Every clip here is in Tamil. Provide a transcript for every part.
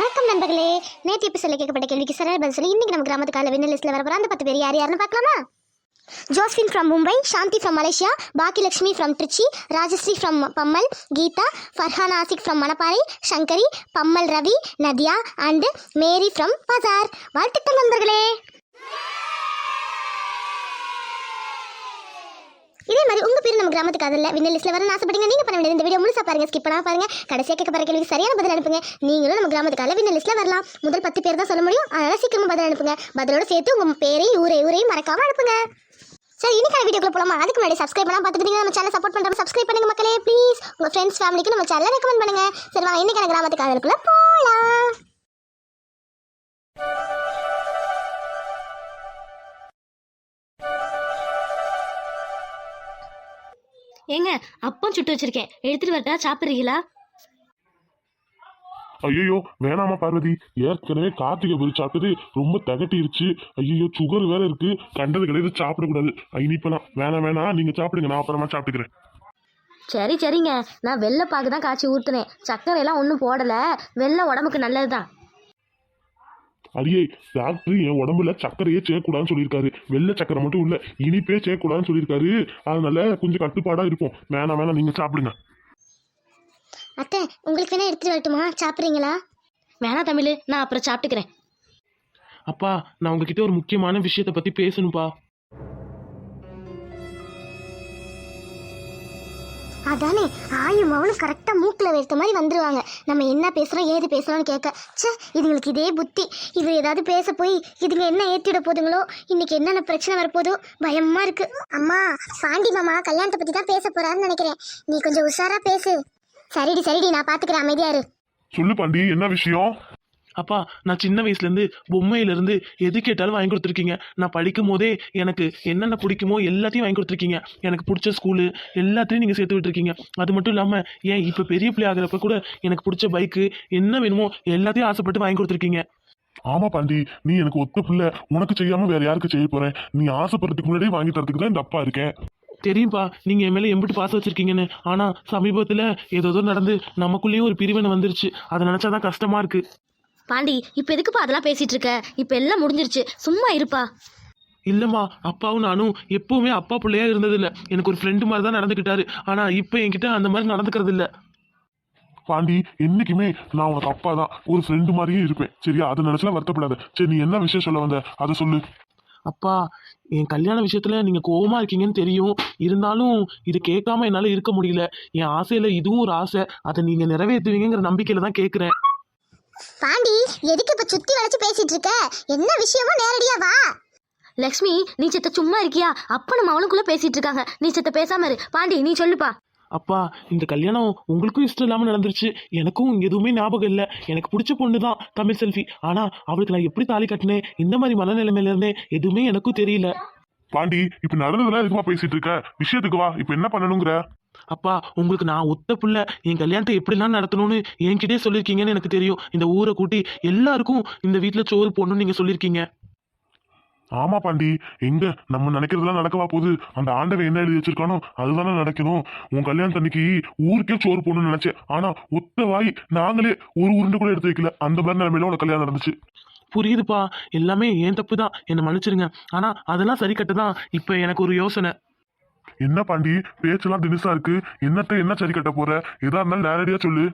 வணக்கம் நண்பர்களே. நேற்று எபிசோட்ல கேட்கப்பட்ட கேள்விக்கு சரியான பதில் சொல்லி இன்னைக்கு நம்ம கிராமத்து கால வின்னர் லிஸ்ட்டில் வர போற அந்த பத்து பேர் யார் யாருன்னு பார்க்கலாமா? Joswin from Mumbai Shanthi from Malaysia Bhagyalakshmi from Trichy Rajasree from Pammal Geetha Farhan Ashiq from Manapparai Shankari Pammal Ravi Nadhiya and Mary from Bazaar வாழ்த்துக்கள் நண்பர்களே. இதே மாதிரி உங்க பேர் நம்ம கிராமத்துக்கு அதில் வின்னர் லிஸ்ட்ல வரணும்னு ஆசைப்பட்டீங்க நீங்க பண்ண வேண்டியது இந்த வீடியோ முழுசா பாருங்க. ஸ்கிப் பண்ணாம பாருங்க. கடைசியாக கேட்க போற கேள்விக்கு சரியான பதில் அனுப்புங்க. நீங்களும் நம்ம கிராமத்துக்கால வின்னர் லிஸ்ட்ல வரலாம். முதல் பத்து பேர் தான் சொல்ல முடியும். அதனால சீக்கிரமா பதில் அனுப்புங்க. பதிலோட சேர்த்து உங்க பேரையும் ஊரே ஊரையும் மறக்காம அனுப்புங்க. சரி இன்னைக்கு வீடியோக்குள்ள போலாமா? அதுக்கு முன்னாடி சப்ஸ்கிரைப் பண்ணலாம் பார்த்துட்டு நம்ம சேனல் சப்போர்ட் பண்ணுறோம் சப்ஸ்கிரைப் பண்ணுங்க மக்களே. ப்ளீஸ் உங்க ஃப்ரெண்ட்ஸ் ஃபேமிலிக்கு நம்ம சேனலை ரெக்கமெண்ட் பண்ணுங்க. சரி வாங்க இன்னைக்கான கிராமத்துக்கு அதுக்குள்ள போகலாம் ஏங்க அப்பம் சுட்டு வச்சிருக்கேன். எடுத்துட்டு வரட்டா சாப்பிட்றீங்களா? ஐயோ வேணாமா பார்வதி. ஏற்கனவே கார்த்திகை பொரி சாப்பிட்டது ரொம்ப திகட்டிருச்சு. ஐயோ சுகர் வேற இருக்கு. கண்டது கிடையாது சாப்பிடக்கூடாது. இனிப்பெல்லாம் வேணாம் வேணாம் நீங்க சாப்பிடுங்க நான் அப்புறமா சாப்பிட்டுக்கிறேன். சரி சரிங்க. நான் வெள்ளை பாகு தான் காய்ச்சி ஊற்றுனேன் சர்க்கரை எல்லாம் ஒன்றும் போடலை. வெள்ளை உடம்புக்கு நல்லது தான் அடியே டாக்டர் என் உடம்புல சர்க்கரையே சேர்க்கக்கூடாதுன்னு சொல்லியிருக்காரு. வெள்ளை சக்கரை மட்டும் இல்ல இனிப்பே சேர்க்கக்கூடாதுன்னு சொல்லியிருக்காரு. அதனால கொஞ்சம் கட்டுப்பாடா இருக்கும் வேணாம் வேணாம் நீங்க சாப்பிடுங்க. அத்தை உங்களுக்கு வேணா எடுத்துட்டு வரட்டுமா? சாப்பிட்றீங்களா? வேணாம் தமிழ் நான் அப்புறம் சாப்பிட்டுக்கிறேன். அப்பா நான் உங்ககிட்ட ஒரு முக்கியமான விஷயத்தை பத்தி பேசணும்ப்பா அதானே ஆயும் அவனும் கரெக்டாக மூக்கில் வைத்த மாதிரி வந்துருவாங்க. நம்ம என்ன பேசுகிறோம் ஏது பேசுகிறோம்னு கேட்க சே இதுங்களுக்கு இதே புத்தி. இது ஏதாவது பேச போய் இதுங்க என்ன ஏற்றிட போதுங்களோ இன்றைக்கி என்னென்ன பிரச்சனை வரப்போதோ பயமாக இருக்கு. அம்மா பாண்டி மாமா கல்யாணத்தை பற்றி தான் பேச போகிறாருன்னு நினைக்கிறேன். நீ கொஞ்சம் உஷாராக பேசு. சரிடி சரிடி நான் பார்த்துக்கிறேன் அமைதியாரு சொல்லு பாண்டி என்ன விஷயம்? அப்பா நான் சின்ன வயசுல இருந்து பொம்மையில இருந்து எது கேட்டாலும் வாங்கி கொடுத்துருக்கீங்க. நான் படிக்கும் போதே எனக்கு என்னென்ன பிடிக்குமோ எல்லாத்தையும் வாங்கி கொடுத்துருக்கீங்க. எனக்கு பிடிச்ச ஸ்கூலு எல்லாத்தையும் நீங்க சேர்த்து விட்டுருக்கீங்க. அது மட்டும் இல்லாம ஏன் இப்ப பெரிய பிள்ளை ஆகிறப்ப கூட எனக்கு பிடிச்ச பைக்கு என்ன வேணுமோ எல்லாத்தையும் ஆசைப்பட்டு வாங்கி கொடுத்துருக்கீங்க. ஆமா பாண்டி நீ எனக்கு ஒத்த பிள்ளை. உனக்கு செய்யாம வேற யாருக்கு செய்ய போறேன்? நீ ஆசைப்படுறதுக்கு முன்னாடியே வாங்கி தரதுக்கு தான் இந்த அப்பா இருக்கேன் தெரியும்பா நீங்க என் மேல எம்பிட்டு பாசம் வச்சிருக்கீங்கன்னு. ஆனா சமீபத்துல ஏதோ நடந்து நமக்குள்ளேயும் ஒரு பிரிவினை வந்துருச்சு. அதை நினைச்சாதான் கஷ்டமா இருக்கு. பாண்டி இப்போ எதுக்குப்பா அதெல்லாம் பேசிட்டு இருக்க? இப்போ எல்லாம் முடிஞ்சிருச்சு. சும்மா இருப்பா. இல்லம்மா அப்பாவும் நானும் எப்பவுமே அப்பா பிள்ளையா இருந்ததில்ல. எனக்கு ஒரு ஃப்ரெண்டு மாதிரி தான் நடந்துக்கிட்டாரு ஆனா இப்போ என்கிட்ட அந்த மாதிரி நடந்துக்கிறது இல்ல. பாண்டி என்னைக்குமே நான் உனக்கு அப்பா தான். ஒரு ஃப்ரெண்டு மாதிரியே இருப்பேன். சரியா? அதை நினைச்சலாம் வருத்தப்படாத. சரி நீ என்ன விஷயம் சொல்ல வந்த? அதை சொல்லு. அப்பா என் கல்யாண விஷயத்துல நீங்க கோவமா இருக்கீங்கன்னு தெரியும். இருந்தாலும் இது கேட்காம என்னால இருக்க முடியல. என் ஆசையில இதுவும் ஒரு ஆசை. அதை நீங்க நிறைவேற்றுவீங்கிற நம்பிக்கையில தான் கேட்குறேன் பாண்டி எதுக்கு இப்ப சுத்தி வளைச்சு பேசிட்டு இருக்க? என்ன விஷயமோ நேரடியா வா. லக்ஷ்மி நீ சித்த சும்மா இருக்கியா? அப்பனும் அவனுக்குள்ள பேசிட்டு இருக்காங்க. நீ சித்த பேசாம இரு. பாண்டி நீ சொல்லுப்பா. அப்பா இந்த கல்யாணம் உங்களுக்கும் இஷ்டம் இல்லாம நடந்துருச்சு. எனக்கும் எதுவுமே ஞாபகம் இல்லை. எனக்கு பிடிச்ச பொண்ணு தான் தமிழ் செல்வி. ஆனா அவளுக்கு நான் எப்படி தாலி கட்டினேன்? இந்த மாதிரி மனநிலைமையில இருந்தேன் எதுவுமே எனக்கும் தெரியல. பாண்டி இப்ப நடந்ததெல்லாம் எதுக்குமா பேசிட்டு இருக்க? விஷயத்துக்கு வா. இப்ப என்ன பண்ணணுங்கிற? அப்பா உங்களுக்கு நான் ஒத்த புள்ள. என் கல்யாணத்தை எப்படிலாம் நடத்தணும்னு என்கிட்டே சொல்லியிருக்கீங்கன்னு எனக்கு தெரியும். இந்த ஊரை கூட்டி எல்லாருக்கும் இந்த வீட்டில் சோறு போடணும்னு நீங்கள் சொல்லியிருக்கீங்க ஆமா பாண்டி. எங்க? நம்ம நினைக்கிறதெல்லாம் நடக்கவா போகுது? அந்த ஆண்டவன் என்ன எழுதி வச்சிருக்கானோ அதுதானே நடக்கணும். உன் கல்யாணத்தன்னைக்கு ஊருக்கே சோறு போடணும்னு நினைச்சேன். ஆனா ஒத்த வாய் நாங்களே ஒரு உருண்டை கூட எடுத்து வைக்கல. அந்த மாதிரி நிலைமையில உனக்கு கல்யாணம் நடந்துச்சு. புரியுதுப்பா. எல்லாமே ஏன் தப்பு தான் என்னை மன்னிச்சிருங்க. ஆனால் அதெல்லாம் சரி கட்ட தான் இப்போ எனக்கு ஒரு யோசனை. என்ன பாண்டி? பேச்செல்லாம் தினுசா இருக்கு. என்னத்த என்ன சரி கட்ட போற? எதா இருந்தாலும் நேரடியா சொல்லு.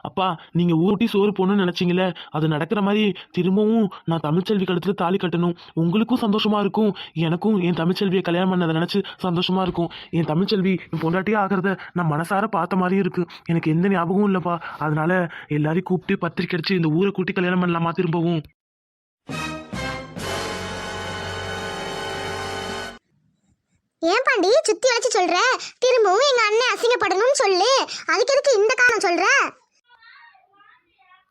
அப்பா நீங்கள் ஊட்டி சோறு போகணும்னு நினச்சிங்களே அது நடக்கிற மாதிரி திரும்பவும் நான் தமிழ்ச்செல்வி கழுத்தில் தாலி கட்டணும். உங்களுக்கும் சந்தோஷமா இருக்கும். எனக்கும் என் தமிழ்ச்செல்வியை கல்யாணம் பண்ணதை நினச்சி சந்தோஷமா இருக்கும். என் தமிழ்ச்செல்வி என் பொண்டாட்டியே ஆகிறத நான் மனசார பார்த்த மாதிரியும் இருக்கு. எனக்கு எந்த ஞாபகமும் இல்லைப்பா. அதனால எல்லாரையும் கூப்பிட்டு பத்திரிக்கை அடிச்சு இந்த ஊரை கூட்டி கல்யாணம் பண்ணலாமா திரும்பவும்? ஏன் பாண்டி சுத்தி வளைச்சு சொல்ற? திரும்பவும் எங்க அண்ணன் அசிங்கப்படணும்னு சொல்லு. அதுக்கு எதுக்கு இந்த காரணம் சொல்ற?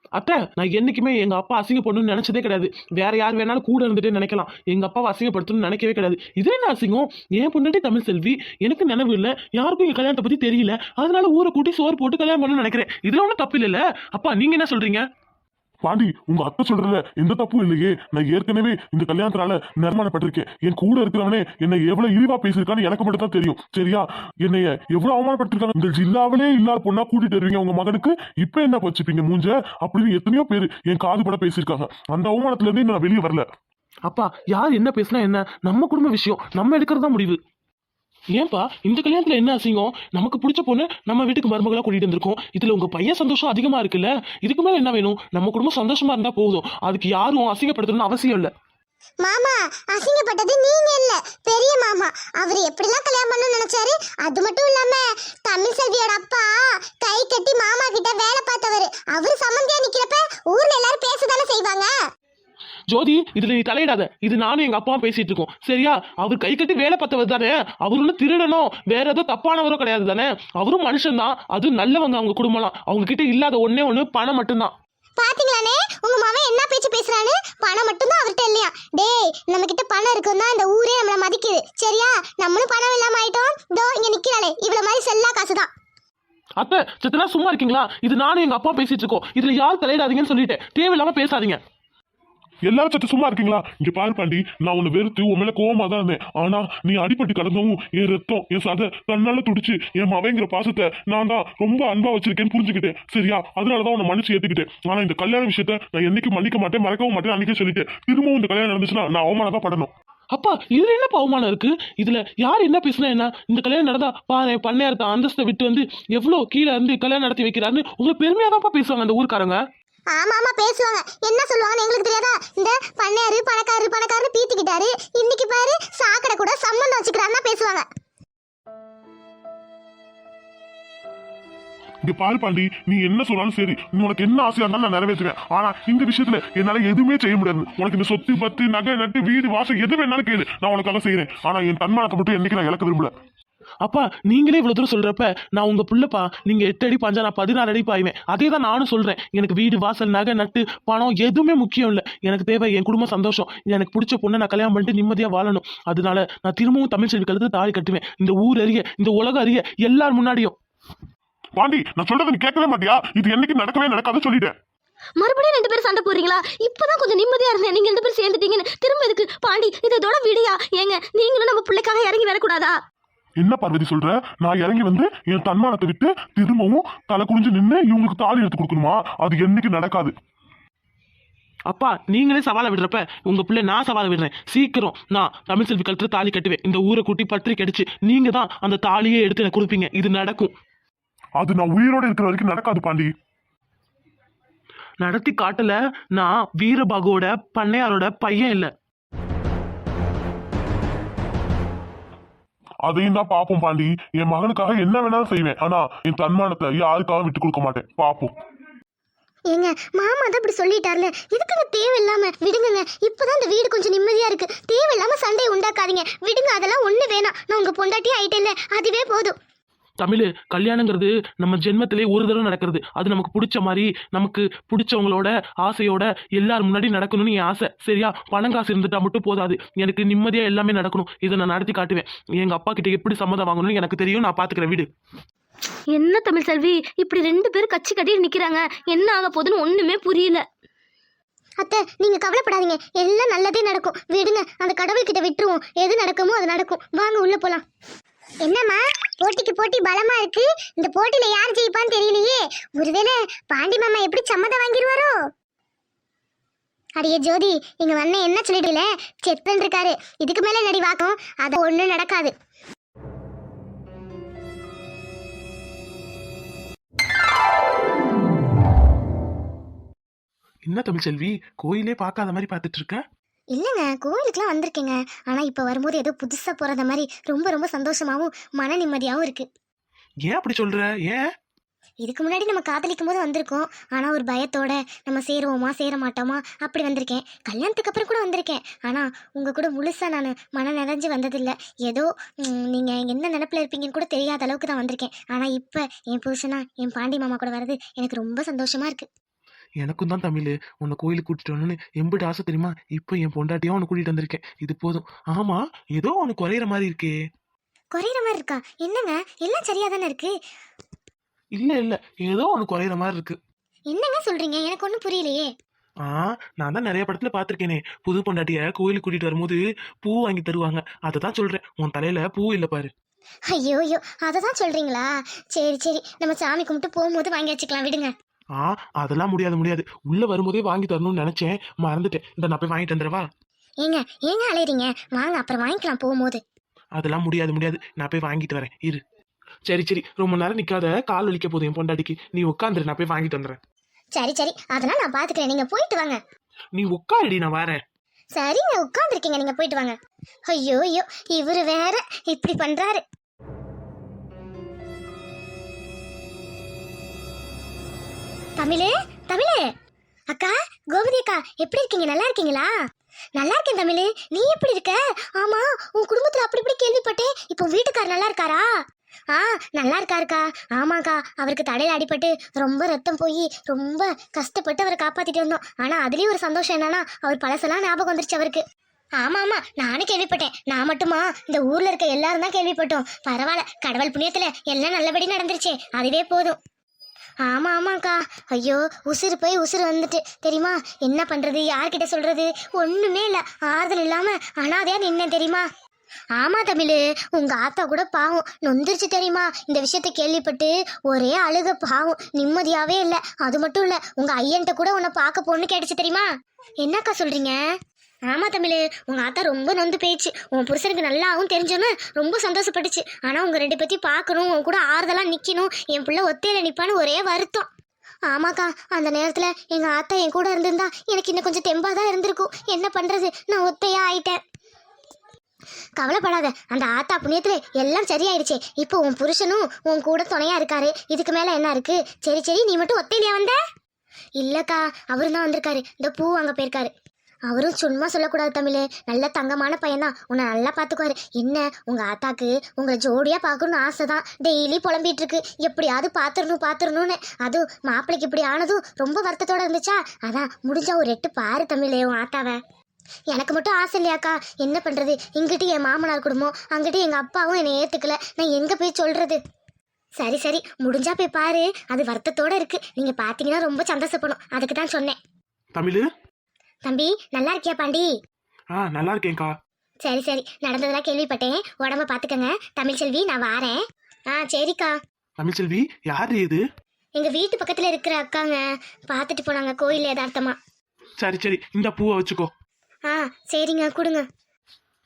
அத்தை நான் என்னைக்குமே எங்க அப்பா அசிங்கப்படணும்னு நினைச்சதே கிடையாது. வேற யார் வேணாலும் கூட இருந்துட்டே நினைக்கலாம். எங்க அப்பாவை அசிங்கப்படுத்தணும்னு நினைக்கவே கிடையாது. இது என்ன அசிங்கம்? ஏன் பொண்டாட்டி தமிழ் செல்வி எனக்கு நினைவு இல்லை. யாருக்கும் என் கல்யாணத்தை பத்தி தெரியல. அதனால ஊரை கூட்டி சோறு போட்டு கல்யாணம் பண்ணணும்னு நினைக்கிறேன். இதுல ஒன்றும் தப்பு இல்லைல்ல? அப்பா நீங்க என்ன சொல்றீங்க? பாண்டி உங்க அத்தை சொல்றதுல எந்த தப்பும் இல்லையே. நான் ஏற்கனவே இந்த கல்யாணத்தினால நிர்மாணப்பட்டிருக்கேன் என் கூட இருக்கிறவனே என்னை எவ்வளவு இழிவா பேசியிருக்கான்னு எனக்கு மட்டும் தான் தெரியும். சரியா? என்னைய எவ்வளவு அவமானப்பட்டிருக்காங்க இந்த ஜில்லாவிலே இல்லாத பொண்ணா கூட்டிட்டு வருவீங்க உங்க மகனுக்கு? இப்ப என்ன வச்சுப்பீங்க மூஞ்ச? அப்படின்னு எத்தனையோ பேர் என் காது பட பேசியிருக்காங்க. அந்த அவமானத்துல இருந்து நான் வெளியே வரல. அப்பா யார் என்ன பேசினா என்ன? நம்ம குடும்ப விஷயம். நம்ம எடுக்கிறது தான் முடிவு. ஏன்பா இந்த கல்யாணத்துல என்ன அசிங்கம்? நமக்கு பிடிச்ச பொண்ணு நம்ம வீட்டுக்கு மருமகளா கூட்டிட்டு வந்திருக்கோம். இதுல உங்க பையன் சந்தோஷம் அதிகமா இருக்குல்ல? இதுக்கு மேல என்ன வேணும்? நம்ம குடும்பம் சந்தோஷமா இருந்தா போதும். அதுக்கு யாரும் அசிங்கப்படுத்தணும்னு அவசியம் இல்லை. மாமா அசிங்கப்பட்டது நீங்க இல்ல. பெரிய மாமா. அவர் எப்படிலாம் கல்யாணம் பண்ணணும்னு நினைச்சாரு? அது மட்டும் இல்லாம தமிழ் செல்வியோட அப்பா கை கட்டி மாமா கிட்ட வேலை பார்த்தவர். அவரு சம்மந்தியா நிக்கிறப்ப ஊர்ல ஜோதி இதுல நீ தலையிடாத. இது நானும் எங்க அப்பாவும் பேசிட்டு இருக்கோம். சரியா? அவர் கை கட்டி வேலை பார்த்தவர் தானே? அவர் ஒன்றும் திருடனோ வேற ஏதோ தப்பானவரோ கிடையாது தானே? அவரும் மனுஷன் தான் அது நல்லவங்க அவங்க குடும்பம்லாம். அவங்க கிட்ட இல்லாத ஒண்ணே ஒண்ணு பணம் மட்டும்தான். பாத்தீங்களானே உங்க மாமன் என்ன பேச்சு பேசுறான்னு? பணம் மட்டும்தான் அவர்கிட்ட இல்லையா? டேய் நம்ம கிட்ட பணம் இருக்குன்னா இந்த ஊரே நம்மள மதிக்குது. சரியா? நம்மளும் பணம் இல்லாம ஆயிட்டோம். இதோ இங்க நிக்கிறாளே. இவ்வளவு மாதிரி செல்லா காசுதான். அத்தை சித்தனா சும்மா இருக்கீங்களா? இது நானும் எங்க அப்பா பேசிட்டு இருக்கோம். இதுல யார் தலையிடாதீங்கன்னு சொல்லிட்டேன். தேவையில்லாம பேசாதீங்க. எல்லாரும் சத்து சும்மா இருக்கீங்களா? இங்க பாரு பாண்டி நான் உன்னை வெறுத்து உன் மேல கோவமா தான் இருந்தேன். ஆனா நீ அடிபட்டு கடந்தவும் என் ரத்தம் என் சதை தன்னால துடிச்சு என் மவைங்கிற பாசத்தை நான் தான் ரொம்ப அன்பா வச்சிருக்கேன்னு புரிஞ்சுக்கிட்டேன். சரியா? அதனாலதான் உன்னை மன்னிச்சு ஏத்துக்கிட்டேன். ஆனா இந்த கல்யாண விஷயத்த நான் என்னைக்கு மன்னிக்க மாட்டேன் மறக்கவும் மாட்டேன் அன்னைக்கே சொல்லிட்டேன். திரும்பவும் இந்த கல்யாணம் நடந்துச்சுன்னா நான் அவமானம் தான் படணும். அப்பா இதுல என்ன அவமானம் இருக்கு? இதுல யார் என்ன பேசினா என்ன? இந்த கல்யாணம் நடந்தா பாரு பண்ணையாரத்த அந்தஸ்தை விட்டு வந்து எவ்வளவு கீழே இருந்து கல்யாணம் நடத்தி வைக்கிறாருன்னு உங்களை பெருமையா தான்ப்பா பேசுவாங்க அந்த ஊருக்காரங்க? ஆமா ஆமா பேசுவாங்க. என்ன சொல்லுவாங்கன்னு எங்களுக்கு தெரியாதா? இந்த பண்ணையாரு பணக்காரரு பணக்காரரு பீத்திக்கிட்டாரு. இன்னைக்கு பாரு சாக்கடை கூட சம்மந்தம் வச்சுக்கிறாருன்னா பேசுவாங்க. இங்க பாரு பாண்டி நீ என்ன சொன்னாலும் சரி. நீ உனக்கு என்ன ஆசையா இருந்தாலும் நான் நிறைவேற்றுவேன். ஆனா இந்த விஷயத்துல என்னால எதுவுமே செய்ய முடியாது. உனக்கு இந்த சொத்து பத்து நகை நட்டு வீடு வாசல் எது வேணாலும் கேளு. நான் உனக்காக செய்யறேன் ஆனா என் தன்மானத்தை மட்டும் என்னைக்கு நான் இழக்க விரும்பல. அப்பா நீங்களே இவ்வளவு தூரம் சொல்றப்ப நான் உங்க புள்ளப்பா நீங்க எட்டு அடி பாஞ்சா நான் பதினாறு அடி பாய்வேன். அதே தான் நானும் சொல்றேன். எனக்கு வீடு வாசல் நகை நட்டு பணம் எதுவுமே முக்கியம் இல்லை. எனக்கு தேவை என் குடும்ப சந்தோஷம். எனக்கு பிடிச்ச பொண்ணை நான் கல்யாணம் பண்ணிட்டு நிம்மதியா வாழணும். அதனால நான் திரும்பவும் தமிழ் செல்வி கழுத்து தாலி கட்டுவேன். இந்த ஊர் அறிய இந்த உலகம் அறிய எல்லார் முன்னாடியும். பாண்டி நான் சொல்றதை நீ கேட்கவே மாட்டியா? இது என்னைக்கு நடக்கவே நடக்காதுன்னு சொல்லிட்டேன் மறுபடியும் ரெண்டு பேரும் சண்டை போடுறீங்களா? இப்பதான் கொஞ்சம் நிம்மதியா இருந்தேன். நீங்க ரெண்டு பேரும் சேர்ந்துட்டீங்கன்னு திரும்ப எதுக்கு? பாண்டி இது இதோட விடியா. ஏங்க நீங்களும் நம்ம பிள்ளைக்காக இறங்கி வரக்கூடாதா? என்ன பார்வதி சொல்ற? நான் இறங்கி வந்து என் தன்மானத்தை விட்டு திரும்பவும் தலை குனிஞ்சு நின்று இவங்களுக்கு தாலி எடுத்து கொடுக்கணுமா? அது என்னைக்கு நடக்காது. அப்பா நீங்களே சவாலை விடுறப்ப உங்க பிள்ளை நான் சவாலை விடுறேன். சீக்கிரம் நான் தமிழ் செல்வி கழுத்துல தாலி கட்டுவேன். இந்த ஊரை கூட்டி பற்றி கடிச்சு நீங்க தான் அந்த தாலியே எடுத்து எனக்கு கொடுப்பீங்க. இது நடக்கும். அது நான் உயிரோட இருக்கிற வரைக்கும் நடக்காது பாண்டி. நடத்தி காட்டல நான் வீரபாகுவோட பண்ணையாரோட பையன் இல்ல. அதையும் தான் பாப்போம் பாண்டி. என் மகனுக்காக என்ன வேணாலும் செய்வேன். ஆனா என் தன்மானத்தை யாருக்காக விட்டு கொடுக்க மாட்டேன். பாப்போம். ஏங்க மாமா தான் இப்படி சொல்லிட்டார்ல. இதுக்குங்க தேவையில்லாம விடுங்கங்க. இப்பதான் இந்த வீடு கொஞ்சம் நிம்மதியா இருக்கு. தேவையில்லாம சண்டையை உண்டாக்காதீங்க. விடுங்க அதெல்லாம் ஒண்ணு வேணாம். நான் உங்க பொண்டாட்டி ஆயிட்டேன்ல. அதுவே போதும். தமிழ் கல்யாணங்கிறது நம்ம ஜென்மத்திலே ஒரு தடவை நடக்கிறது. அது நமக்கு பிடிச்ச மாதிரி நமக்கு பிடிச்சவங்களோட ஆசையோட எல்லார் முன்னாடி நடக்கணும்னு என் ஆசை. சரியா? பணம் காசு இருந்துட்டா மட்டும் போதாது. எனக்கு நிம்மதியா எல்லாமே நடக்கணும். இதை நான் நடத்தி காட்டுவேன். எங்க அப்பா கிட்ட எப்படி சம்மதம் வாங்கணும்னு எனக்கு தெரியும். நான் பாத்துக்கிறேன். வீடு. என்ன தமிழ் செல்வி? இப்படி ரெண்டு பேரும் கட்சி கட்டிட்டு நிக்கிறாங்க. என்ன ஆக போகுதுன்னு ஒண்ணுமே புரியல. அத்தை நீங்க கவலைப்படாதீங்க. எல்லாம் நல்லதே நடக்கும். விடுங்க. அந்த கடவுள்கிட்ட விட்டுருவோம். எது நடக்குமோ அது நடக்கும். வாங்க உள்ள போலாம். என்னம்மா? போட்டிக்கு போட்டி பலமா இருக்கு. இந்த போட்டியில யார் ஜெயிப்பான்னு தெரியலையே. ஒருவேளை பாண்டி மாமா எப்படி சம்மதம் வாங்கிடுவாரோ அடியே ஜோதி எங்க வண்ண என்ன சொல்லிடுல செக் இருக்காரு. இதுக்கு மேல நடி வாக்கம்? அது ஒண்ணும் நடக்காது. என்ன தமிழ்ச்செல்வி கோயிலே பார்க்காத மாதிரி பார்த்துட்டு இருக்க? இல்லைங்க கோயிலுக்குலாம் வந்திருக்கேங்க. ஆனால் இப்போ வரும்போது ஏதோ புதுசாக போகிறத மாதிரி ரொம்ப ரொம்ப சந்தோஷமாகவும் மன நிம்மதியாகவும் இருக்கு. ஏன் அப்படி சொல்ற? ஏன்? இதுக்கு முன்னாடி நம்ம காதலிக்கும் போது வந்திருக்கோம். ஆனால் ஒரு பயத்தோட நம்ம சேருவோமா சேர மாட்டோமா அப்படி வந்திருக்கேன். கல்யாணத்துக்கு அப்புறம் கூட வந்திருக்கேன். ஆனால் உங்கள் கூட முழுசாக நான் மன நிறைஞ்சு வந்ததில்லை. ஏதோ நீங்கள் என்ன நினப்பில் இருப்பீங்கன்னு கூட தெரியாத அளவுக்கு தான் வந்திருக்கேன். ஆனால் இப்போ என் புருஷனா என் பாண்டி மாமா கூட வர்றது எனக்கு ரொம்ப சந்தோஷமாக இருக்குது எனக்கும் தான் தமிழ். உன்னை கோயிலுக்கு கூட்டிட்டு வரணும்னு எம்பிட்டு ஆசை தெரியுமா? இப்போ என் பொண்டாட்டியும் உன்னை கூட்டிட்டு வந்திருக்கேன். இது போதும். ஆமா ஏதோ உனக்கு குறையிற மாதிரி இருக்கே. குறையிற மாதிரி இருக்கா? என்னங்க? எல்லாம் சரியாக தானே இருக்குது இல்ல இல்ல. ஏதோ உனக்கு குறையிற மாதிரி இருக்கு. என்னங்க சொல்கிறீங்க எனக்கு ஒன்றும் புரியலையே. ஆ நான் தான் நிறைய படத்துல பார்த்திருக்கேனே. புது பொண்டாட்டிய கோயிலுக்கு கூட்டிட்டு வரும்போது பூ வாங்கி தருவாங்க. அதை தான் சொல்றேன். உன் தலையில பூ இல்ல பாரு. ஐயோ ஐயோ அதை தான் சொல்றீங்களா? சரி சரி. நம்ம சாமி கும்பிட்டு போகும்போது வாங்கி வச்சுக்கலாம். விடுங்க. ஆ அதெல்லாம் முடியாது முடியாது. உள்ள வரும்போதே வாங்கி தரணும்னு நினைச்சேன். மறந்துட்டேன். இந்த நான் போய் வாங்கிட்டு வந்துடவா ஏங்க ஏங்க அலையறீங்க? வாங்க அப்புறம் வாங்கிக்கலாம் போகும்போது. அதெல்லாம் முடியாது முடியாது. நான் போய் வாங்கிட்டு வரேன். இரு. சரி சரி. ரொம்ப நேரம் நிக்காத. கால் வலிக்க போதும் என் பொண்டாட்டிக்கு. நீ உட்காந்துரு நான் போய் வாங்கிட்டு வந்துடுறேன். சரி சரி. அதெல்லாம் நான் பாத்துக்கிறேன். நீங்க போயிட்டு வாங்க. நீ உட்காருடி நான் வரேன். சரிங்க உட்காந்துருக்கீங்க நீங்க போயிட்டு வாங்க. ஐயோ ஐயோ. இவரு வேற. இப்படி பண்றாரு. தமிழே தமிழே. அக்கா கோமதி அக்கா எப்படி இருக்கீங்க? நல்லா இருக்கீங்களா? நல்லா இருக்கேன் தமிழ். நீ எப்படி இருக்க? ஆமா உன் குடும்பத்துல அப்படி இப்படி கேள்விப்பட்டேன் இப்போ வீட்டுக்கார் நல்லா இருக்காரா? ஆ நல்லா இருக்காருக்கா. ஆமாக்கா அவருக்கு தடையில் அடிபட்டு ரொம்ப ரத்தம் போய் ரொம்ப கஷ்டப்பட்டு அவரை காப்பாற்றிட்டு வந்தோம். ஆனால் அதுலேயும் ஒரு சந்தோஷம் என்னன்னா அவர் பழசெல்லாம் ஞாபகம் வந்துருச்சு அவருக்கு. ஆமாம் ஆமாம் நானும் கேள்விப்பட்டேன். நான் மட்டுமா? இந்த ஊரில் இருக்க எல்லாரும் தான் கேள்விப்பட்டோம். பரவாயில்ல கடவுள் புண்ணியத்தில் எல்லாம் நல்லபடி நடந்துருச்சே. அதுவே போதும். ஆமா ஆமாக்கா. ஐயோ உசுறு போய் உசுறு வந்துட்டு. தெரியுமா? என்ன பண்றது? யார்கிட்ட சொல்றது? ஒண்ணுமே இல்ல. ஆறுதல் இல்லாம அனாதையா நின்னேன் தெரியுமா? ஆமா தமிழ். உங்க ஆத்தா கூட பாவம். நொந்துருச்சு தெரியுமா? இந்த விஷயத்த கேள்விப்பட்டு ஒரே அழுக பாவம். நிம்மதியாவே இல்ல. அது மட்டும் இல்ல உங்க ஐயன்ட்ட கூட உன்னை பார்க்க போன்னு கேட்டுச்சு தெரியுமா? என்னக்கா சொல்றீங்க? ஆமா தமிழ் உங்க ஆத்தா ரொம்ப நொந்து போயிடுச்சு. உன் புருஷனுக்கு நல்லாவும் தெரிஞ்சோன்னு ரொம்ப சந்தோஷப்பட்டுச்சு. ஆனா உங்க ரெண்டு பத்தி பார்க்கணும் உன் கூட ஆறுதலா நிக்கணும் என் பிள்ளை ஒத்தையில நிப்பான்னு ஒரே வருத்தம். ஆமாக்கா அந்த நேரத்தில் எங்கள் ஆத்தா என் கூட இருந்திருந்தா எனக்கு இன்னும் கொஞ்சம் தெம்பாக தான் இருந்திருக்கும். என்ன பண்ணுறது நான் ஒத்தையாக ஆயிட்டேன். கவலைப்படாத அந்த ஆத்தா புண்ணியத்துல எல்லாம் சரியாயிடுச்சு. இப்போ உன் புருஷனும் உன் கூட துணையா இருக்காரு. இதுக்கு மேல என்ன இருக்கு? சரி சரி நீ மட்டும் ஒத்தையிலையா வந்த? இல்லக்கா அவரு தான் வந்திருக்காரு. இந்த பூ அங்கே போயிருக்காரு. அவரும் சும்மா சொல்லக்கூடாது தமிழே. நல்ல தங்கமான பையன்தான். உன்னை நல்லா பார்த்துக்குவாரு என்ன உங்கள் ஆத்தாக்கு உங்களை ஜோடியாக பார்க்கணும்னு ஆசை தான் டெய்லி புலம்பிகிட்டு இருக்கு எப்படியாவது பார்த்துடணும் பார்த்துடணும்னு அதுவும் மாப்பிள்ளைக்கு இப்படி ஆனதும் ரொம்ப வருத்தத்தோட இருந்துச்சா? அதான் முடிஞ்சா ஒரு எட்டு பாரு தமிழே உன் ஆத்தாவை. எனக்கு மட்டும் ஆசை இல்லையாக்கா. என்ன பண்ணுறது இங்கிட்டு என் மாமனார் குடும்பம் அங்கிட்டு எங்கள் அப்பாவும் என்னை ஏற்றுக்கல நான் எங்கே போய் சொல்கிறது சரி சரி முடிஞ்சா போய் பாரு. அது வருத்தத்தோட இருக்குது நீங்கள் பார்த்தீங்கன்னா ரொம்ப சந்தோஷப்படும் அதுக்கு தான் சொன்னேன். தமிழ் தம்பி நல்லா இருக்கியா பாண்டி? ஆ நல்லா இருக்கேன்க்கா. சரி சரி. நடந்ததெல்லாம் கேள்விப்பட்டேன். உடம்ப பாத்துக்கங்க. தமிழ்ச்செல்வி நான் வாரேன். ஆ சரிக்கா. தமிழ்ச்செல்வி யார் இது? எங்க வீட்டு பக்கத்துல இருக்கிற அக்காங்க. பார்த்துட்டு போனாங்க கோயில் யதார்த்தமா. சரி சரி. இந்த பூவை வச்சுக்கோ. ஆ சரிங்க. கொடுங்க.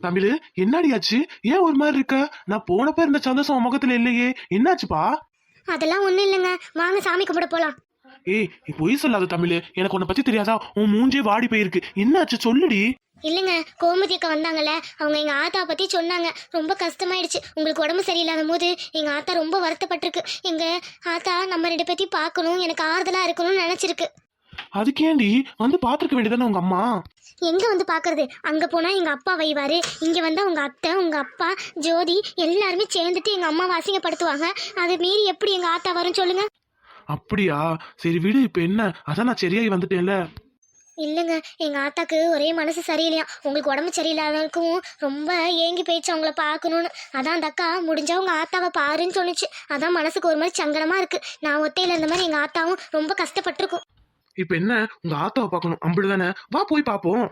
தமிழ் என்னடியாச்சு ஏன் ஒரு மாதிரி இருக்க? நான் போனப்ப இருந்த சந்தோஷம் முகத்துல இல்லையே. என்னாச்சுப்பா? அதெல்லாம் ஒண்ணும் இல்லைங்க. வாங்க சாமி கும்பிட போலாம். ஏய் நீ பொய் சொல்லாத தமிழ். எனக்கு உன்னை பத்தி தெரியாதா? உன் மூஞ்சே வாடி போயிருக்கு. என்னாச்சு சொல்லுடி. இல்லைங்க கோமதி அக்கா வந்தாங்கல்ல. அவங்க எங்க ஆத்தா பத்தி சொன்னாங்க. ரொம்ப கஷ்டமாயிடுச்சு. உங்களுக்கு உடம்பு சரியில்லாத போது எங்க ஆத்தா ரொம்ப வருத்தப்பட்டிருக்கு. எங்க ஆத்தா நம்ம ரெண்டு பத்தி பார்க்கணும் எனக்கு ஆறுதலா இருக்கணும்னு நினைச்சிருக்கு. அதுக்கேண்டி வந்து பாத்துருக்க வேண்டியதானே உங்க அம்மா? எங்க வந்து பாக்குறது அங்க போனா எங்க அப்பா வைவாரு. இங்க வந்தா உங்க அத்தை உங்க அப்பா ஜோதி எல்லாருமே சேர்ந்துட்டு எங்க அம்மாவை அசிங்கப்படுத்துவாங்க. அதை மீறி எப்படி எங்க ஆத்தா வரும் சொல்லுங்க. அப்படியா? சரி விடு இப்ப என்ன? அதான் நான் சரியாகி வந்துட்டேன்ல. இல்லைங்க எங்க ஆத்தாக்கு ஒரே மனசு சரியில்லையா? உங்களுக்கு உடம்பு சரியில்லாதவங்களுக்கும் ரொம்ப ஏங்கி போயிடுச்சு அவங்கள பார்க்கணும்னு. அதான் அந்த அக்கா முடிஞ்சா உங்க ஆத்தாவை பாருன்னு சொன்னுச்சு. அதான் மனசுக்கு ஒரு மாதிரி சங்கடமா இருக்கு. நான் ஒத்தையில இருந்த மாதிரி எங்க ஆத்தாவும் ரொம்ப கஷ்டப்பட்டிருக்கும். இப்ப என்ன? உங்க ஆத்தாவை பார்க்கணும். அப்படிதானே? வா போய் பாப்போம்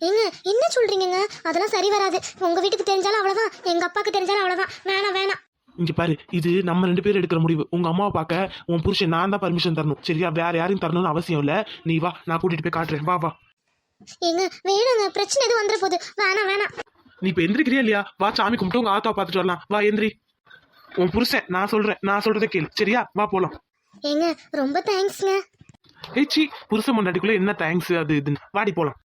ஏங்க என்ன சொல்றீங்கங்க? அதெல்லாம் சரி வராது. உங்க வீட்டுக்கு தெரிஞ்சாலும் அவ்வளவுதான். எங்க அப்பாக்கு தெரிஞ்சாலும் அவ்வளவுதான். வேணாம் வேணாம். இங்க பாரு இது நம்ம ரெண்டு பேரும் எடுக்கிற முடிவு. உங்க அம்மாவை பார்க்க உன் புருஷன் நான் தான் பர்மிஷன் தரணும். சரியா? வேற யாரையும் தரணும்னு அவசியம் இல்ல. நீ வா நான் கூட்டிட்டு போய் காட்டுறேன். வா வா. ஏங்க வேணுங்க பிரச்சனை எதுவும் வந்துட போகுது வேணாம் வேணாம். நீ இப்ப எந்திரிக்கிறியா இல்லையா? வா சாமி கும்பிட்டு உங்க ஆத்தாவை பார்த்துட்டு வரலாம். வா எந்திரி. உன் புருஷன் நான் சொல்றேன். நான் சொல்றதை கேளு. சரியா? வா போலாம். ஏங்க ரொம்ப தேங்க்ஸ்ங்க ஏய் சி புருஷன் முன்னாடிக்குள்ள என்ன தேங்க்ஸ் அது இதுன்னு. வாடி போலாம்.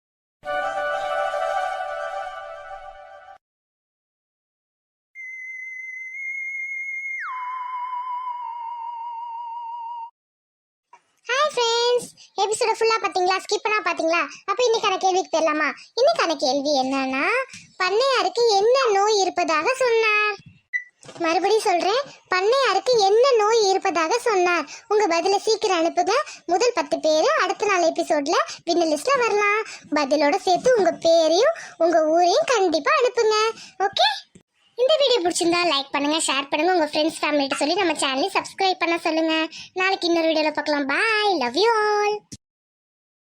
பாத்தீங்களா ஸ்கிப் பண்ணா பாத்தீங்களா? அப்ப இன்னைக்கான கேள்விக்கு தெரியலாமா இன்னைக்கான கேள்வி என்னன்னா பண்ணையாருக்கு என்ன நோய் இருப்பதாக சொன்னார். மறுபடியும் சொல்றேன் பண்ணையாருக்கு என்ன நோய் இருப்பதாக சொன்னார். உங்க பதில சீக்கிரம் அனுப்புங்க. முதல் பத்து பேரு அடுத்த நாள் எபிசோட்ல வின்னர் லிஸ்ட்ல வரலாம். பதிலோட சேர்த்து உங்க பேரையும் உங்க ஊரையும் கண்டிப்பா அனுப்புங்க. ஓகே இந்த வீடியோ பிடிச்சிருந்தா லைக் பண்ணுங்க ஷேர் பண்ணுங்க உங்க ஃப்ரெண்ட்ஸ் ஃபேமிலிட்ட சொல்லி நம்ம சேனலை சப்ஸ்கிரைப் பண்ண சொல்லுங்க. நாளைக்கு இன்னொரு வீடியோல பார்க்கலாம். Bye love you all